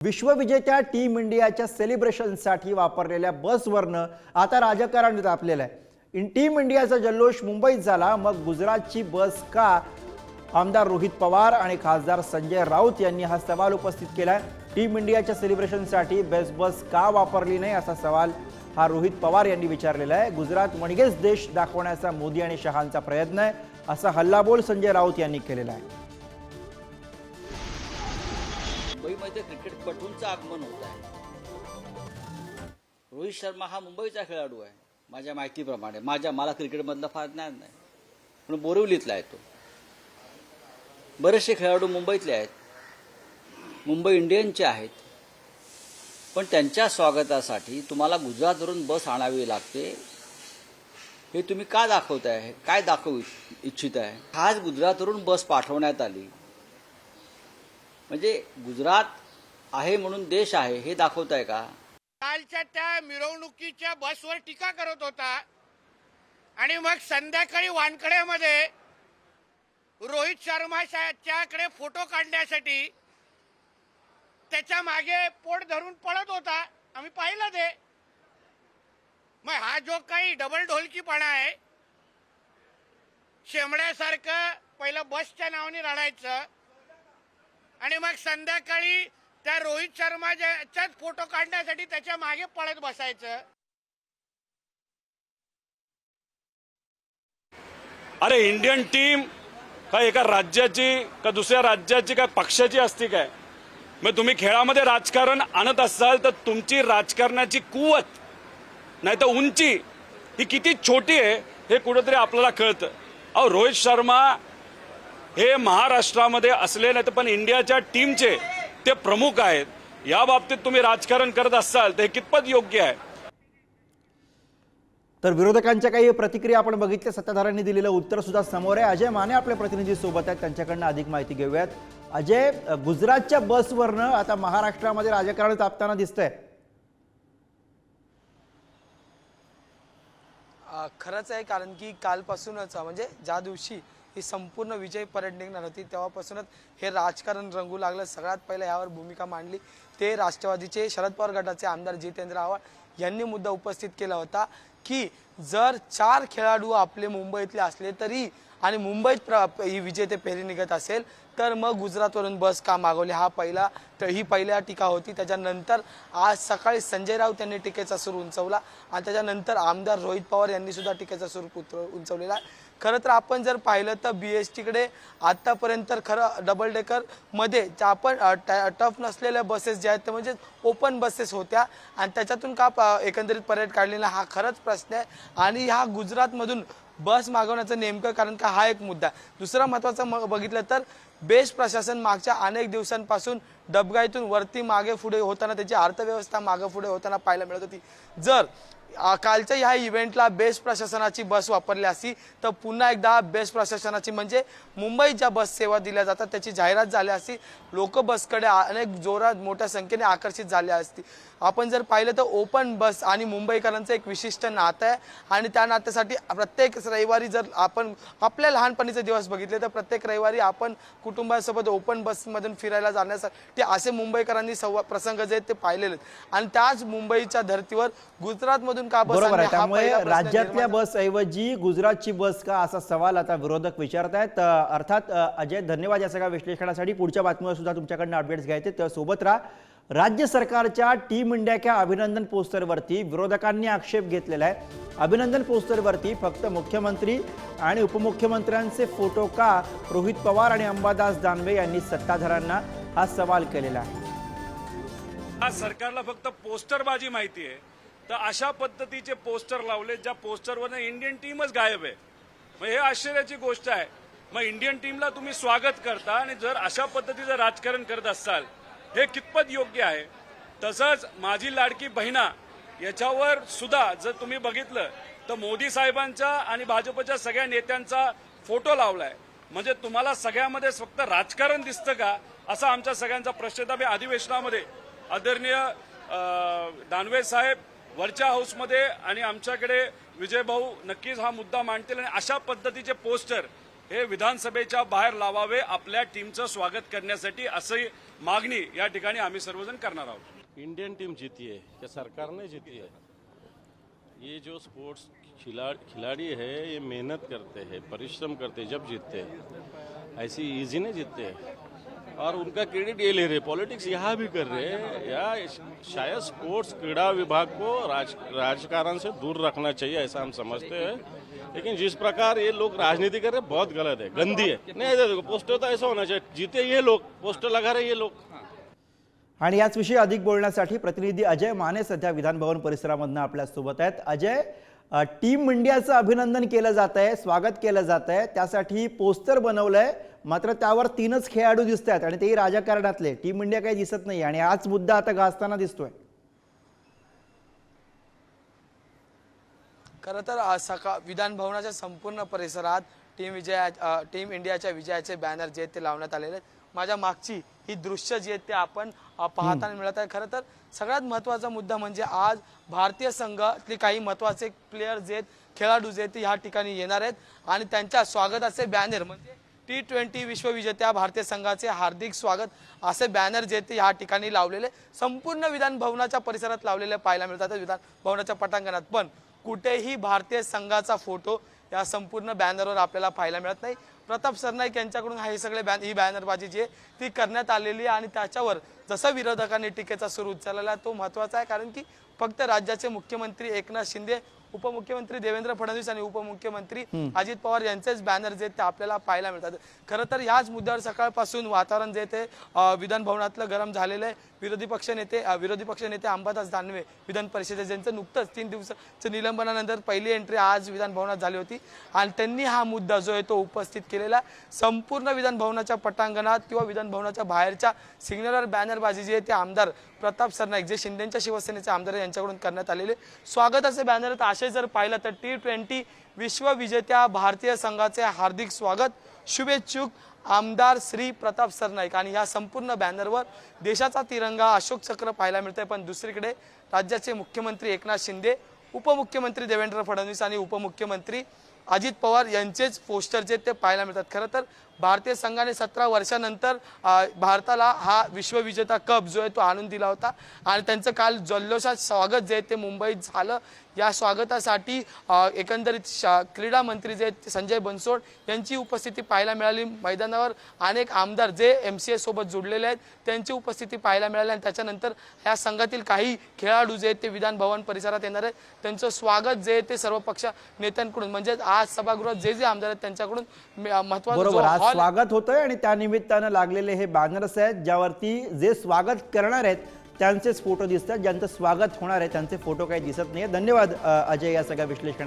विश्वविजेत्या team इंडियाच्या सेलिब्रेशनसाठी वापरलेल्या बसवरनं आता राजकारण तापलेलं आहे. इन टीम इंडियाचा जल्लोष मुंबईत झाला मग गुजरातची बस का? आमदार रोहित पवार आणि खासदार संजय राऊत यांनी हा सवाल उपस्थित केला आहे टीम इंडियाच्या सेलिब्रेशनसाठी बेस्ट बस का वापरली नाही असा सवाल हा रोहित पवार यांनी विचारलेला आहे. गुजरात वणगेच देश दाखवण्याचा मोदी आणि शहांचा प्रयत्न आहे असा हल्लाबोल संजय राऊत यांनी केलेला आहे. मुंबईमध्ये क्रिकेटपटूंचं आगमन होत आहे. रोहित शर्मा हा मुंबईचा खेळाडू आहे माझ्या माहितीप्रमाणे. माझ्या मला क्रिकेटमधलं फार ज्ञान नाही. पण बोरिवलीतला आहे तो. बरेचसे खेळाडू मुंबईतले आहेत. मुंबई इंडियनचे आहेत. पण त्यांच्या स्वागतासाठी तुम्हाला गुजरातवरून बस आणावी लागते. हे तुम्ही का दाखवताय? काय दाखवू इच्छित आहे खास गुजरातवरून बस पाठवण्यात आली. म्हणजे गुजरात आहे म्हणून देश आहे हे दाखवताय का? कालच्या त्या मिरवणुकीच्या बसवर टीका करत होता आणि मग संध्याकाळी वानकड्यामध्ये रोहित शर्माच्याकडे फोटो काढण्यासाठी त्याच्यामागे पोट धरून पळत होता. आम्ही पाहिलं ते. मग हा जो काही डबल ढोलकीपणा आहे शेमड्यासारखं पहिलं बसच्या नावाने रडायचं आणि मग संध्याकाळी त्या रोहित शर्माच्याच फोटो काढण्यासाठी त्याच्यामागे पळत बसायचं. अरे इंडियन टीम काय एका राज्याची का दुसऱ्या राज्याची काय पक्षाची असती काय? मग तुम्ही खेळामध्ये राजकारण आणत असाल तर तुमची राजकारणाची कुवत नाही तर उंची ही किती छोटी आहे हे कुठेतरी आपल्याला कळतं. अहो रोहित शर्मा हे महाराष्ट्रामध्ये असले नाही तर पण इंडियाच्या टीमचे ते प्रमुख आहेत. या बाबतीत तुम्ही राजकारण करत असाल तर हे कितपत योग्य आहे? तर विरोधकांच्या काही प्रतिक्रिया आपण बघितल्या. सत्ताधाऱ्यांनी दिलेलं उत्तर सुद्धा समोर आहे. अजय माने आपले प्रतिनिधी सोबत आहेत. त्यांच्याकडनं अधिक माहिती घेऊयात. अजय गुजरातच्या बसवरनं आता महाराष्ट्रामध्ये राजकारण तापताना दिसतंय. खरंच आहे कारण की कालपासूनच म्हणजे ज्या दिवशी ही संपूर्ण विजय परेड निघणार होती. तेव्हापासूनच हे राजकारण रंगू लागलं. सगळ्यात पहिलं यावर भूमिका मांडली ते राष्ट्रवादीचे शरद पवार गटाचे आमदार जितेंद्र आव्हाड यांनी मुद्दा उपस्थित केला होता की जर चार खेळाडू आपले मुंबईतले असले तरी आणि मुंबईत प्र- ही विजेते फेरी निघत असेल तर मग गुजरातवरून बस का मागवली? हा पहिला तर ही पहिल्या टीका होती. त्याच्यानंतर आज सकाळी संजय राऊत यांनी टीकेचा सूर उंचवला आणि त्याच्यानंतर आमदार रोहित पवार यांनी सुद्धा टीकेचा सूर उंचवलेला. आहे खरं तर आपण जर पाहिलं तर बी एस टीकडे आत्तापर्यंत तर खरं डबल डेकरमध्ये आपण ट- टफ नसलेल्या बसेस ज्या आहेत त्या म्हणजे ओपन बसेस होत्या. आणि त्याच्यातून का प- एकंदरीत परेड काढलेला हा खरंच प्रश्न आहे. आणि ह्या गुजरातमधून बस मागवण्याचं नेमकं कारण का हा एक मुद्दा आहे. दुसरा महत्त्वाचा मग बघितलं तर बेस्ट प्रशासन मागच्या अनेक दिवसांपासून डबगाईतून वरती मागे पुढे होताना त्याची अर्थव्यवस्था मागे पुढे होताना पाहायला मिळत होती. जर कालच्या ह्या इव्हेंटला बेस्ट प्रशासनाची बस वापरली असती. तर पुन्हा एकदा बेस्ट प्रशासनाची म्हणजे मुंबईत ज्या बस सेवा दिल्या जातात. त्याची जाहिरात झाली असती. लोक बसकडे अनेक जोरात मोठ्या संख्येने आकर्षित झाले असती. आपण जर पाहिलं तर ओपन बस आणि मुंबईकरांचं एक विशिष्ट नातं आहे. आणि त्या नात्यासाठी प्रत्येक रविवारी जर आपण आपल्या लहानपणीचे दिवस बघितले तर प्रत्येक रविवारी आपण कुटुंबासोबत ओपन बसमधून फिरायला जाण्यासाठी असे मुंबईकरांनी संवा प्रसंग जे आहेत ते पाहिलेले आणि त्याच मुंबईच्या धर्तीवर गुजरातमधून का बस बरोबर आहे. हा त्यामुळे राज्यातल्या निर्माण- बस ऐवजी गुजरातची बस का असा सवाल आता विरोधक विचारत आहेत. अर्थात अजय धन्यवाद या सगळ्या विश्लेषणासाठी. पुढच्या बातमीवर सुद्धा तुमच्याकडनं अपडेट्स घ्यायचे. त्या सोबत राहा राज्य सरकारच्या टीम इंडियाच्या अभिनंदन पोस्टरवरती विरोधकांनी आक्षेप घेतलेला आहे. अभिनंदन पोस्टरवरती फक्त मुख्यमंत्री आणि उपमुख्यमंत्र्यांचे फोटो का? रोहित पवार आणि अंबादास दानवे यांनी सत्ताधाऱ्यांना हा सवाल केलेला आहे. आज सरकारला फक्त पोस्टरबाजी माहिती आहे. तर अशा पद्धतीचे पोस्टर लावले ज्या पोस्टरवरनं इंडियन टीमच गायब आहे. मग हे आश्चर्याची गोष्ट आहे. मग इंडियन टीमला तुम्ही स्वागत करता आणि जर अशा पद्धतीचं राजकारण करत असाल हे कितपत योग्य आहे? तसंच माझी लाडकी बहिणा याच्यावर सुद्धा जर तुम्ही बघितलं तर मोदी साहेबांचा आणि भाजपच्या सगळ्या नेत्यांचा फोटो लावलाय. म्हणजे तुम्हाला सगळ्यामध्ये फक्त राजकारण दिसतं का? असा आमच्या सगळ्यांचा प्रश्न आहे. अधिवेशनामध्ये आदरणीय दानवे साहेब वरच्या हाऊसमध्ये आणि आमच्याकडे विजयभाऊ नक्कीच हा मुद्दा मांडतील आणि अशा पद्धतीचे पोस्टर हे विधानसभेच्या बाहेर लावावे आपल्या टीमचं स्वागत करण्यासाठी असंही मागणी या ठिकाणी आम्ही सर्वजण करणार आहोत. इंडियन टीम जीती है या सरकारने जीती है ये जो स्पोर्ट्स खिला खिलाड़ी है ये मेहनत करते हैं परिश्रम करते हैं जब जीतते हैं ऐसी इजी नहीं जीतते हैं। और उनका क्रेडिट ये ले रहे पॉलिटिक्स यहाँ भी कर रहे हैं। या शायद स्पोर्ट्स क्रीड़ा विभाग को राज राजकारण से दूर रखना चाहिए ऐसा हम समझते हैं। लेकिन जिस प्रकार ये लोग राजनीति कर रहे हैं बहुत गलत है गंदी है। नहीं ऐसा देखो पोस्टर तो ऐसा होना चाहिए जीते ये लोग पोस्टर लगा रहे ये लोग। आणि याच विषयी अधिक बोलण्यासाठी प्रतिनिधी अजय माने सध्या विधानभवन परिसरामधनं आपल्यासोबत आहेत. अजय टीम इंडियाचं अभिनंदन केलं जात आहे स्वागत केलं जात आहे त्यासाठी पोस्टर बनवलंय. मात्र त्यावर तीनच खेळाडू दिसत आहेत आणि तेही राजकारणातले. टीम इंडिया काही दिसत नाही आणि हाच मुद्दा आता गाजताना दिसतोय. खरं तर सकाळ विधान भवनाच्या संपूर्ण परिसरात टीम विजया टीम इंडियाच्या विजयाचे बॅनर जे आहेत ते लावण्यात आलेले आहेत. माझ्या मागची ही दृश्य जी आहेत ते आपण पाहताना मिळत आहे. खरं तर सगळ्यात महत्त्वाचा मुद्दा म्हणजे आज भारतीय संघातले काही महत्त्वाचे प्लेयर जे आहेत खेळाडू जे आहेत ते ह्या ठिकाणी येणार आहेत आणि त्यांच्या स्वागताचे बॅनर म्हणजे टी ट्वेंटी विश्वविजेत्या भारतीय संघाचे हार्दिक स्वागत. असे बॅनर जे ते ह्या ठिकाणी लावलेले. संपूर्ण विधान भवनाच्या परिसरात लावलेले पाहायला मिळतात. विधान भवनाच्या पटांगणात. पण कुठेही भारतीय संघाचा फोटो या संपूर्ण बॅनरवर आपल्याला पाहायला मिळत नाही. प्रताप सरनाईक यांच्याकडून हे सगळे बॅन ही बॅनरबाजी जी आहे ती करण्यात आलेली आहे. आणि त्याच्यावर जसं विरोधकांनी टीकेचा सूर उचललेला आहे तो महत्त्वाचा आहे. कारण की फक्त राज्याचे मुख्यमंत्री एकनाथ शिंदे उपमुख्यमंत्री देवेंद्र फडणवीस आणि उपमुख्यमंत्री अजित पवार यांचेच बॅनर जे आहेत ते आपल्याला पाहायला मिळतात. खरं तर याच मुद्द्यावर सकाळपासून वातावरण जे ते अ, विधान भवनातलं गरम झालेलं आहे. विरोधी पक्ष नेते विरोधी पक्ष नेते अंबादास दानवे विधान परिषदेचे ज्यांचं नुकतंच तीन दिवसाच्या निलंबनानंतर पहिली एंट्री आज विधान भवनात झाली होती. आणि त्यांनी हा मुद्दा जो आहे तो उपस्थित केलेला. संपूर्ण विधान भवनाच्या पटांगणात किंवा विधान भवनाच्या बाहेरच्या सिग्नलवर बॅनरबाजी जी आहे ते आमदार प्रताप सरनाईक जे शिंदेच्या शिवसेनेचे आमदार यांच्याकडून करण्यात आलेले स्वागताचे बॅनर आहेत. असे जर पाहिलं तर टी ट्वेंटी विश्वविजेत्या भारतीय संघाचे हार्दिक स्वागत शुभेच्छुक आमदार श्री प्रताप सरनाईक. आणि या संपूर्ण बॅनरवर देशाचा तिरंगा अशोक चक्र पाहायला मिळतंय. पण दुसरीकडे राज्याचे मुख्यमंत्री एकनाथ शिंदे उपमुख्यमंत्री देवेंद्र फडणवीस आणि उपमुख्यमंत्री अजित पवार यांचेच पोस्टर जे ते पाहायला मिळतात. खरं तर भारतीय संघाने सतरा वर्षानंतर भारताला हा विश्वविजेता कप जो आहे तो आणून दिला होता. आणि त्यांचं काल जल्लोषात स्वागत जे आहे ते मुंबईत झालं. या स्वागतासाठी एकंदरीत शा क्रीडा मंत्री जे आहेत संजय बनसोड यांची उपस्थिती पाहायला मिळाली. मैदानावर अनेक आमदार जे एम सी सोबत जोडलेले आहेत त्यांची उपस्थिती पाहायला मिळाली आणि त्याच्यानंतर या संघातील काही खेळाडू जे आहेत ते विधान भवन परिसरात येणार आहेत. त्यांचं स्वागत जे आहे ते सर्व पक्ष नेत्यांकडून म्हणजे आज सभागृहात जे जे आमदार आहेत त्यांच्याकडून म- स्वागत होतंय आणि त्यानिमित्तानं लागलेले हे बॅनर्स आहेत ज्यावरती जे स्वागत करणार आहेत त्यांचेच फोटो दिसतात. ज्यांचं स्वागत होणार आहे त्यांचे फोटो काही दिसत नाही धन्यवाद अजय या सगळ्या विश्लेषण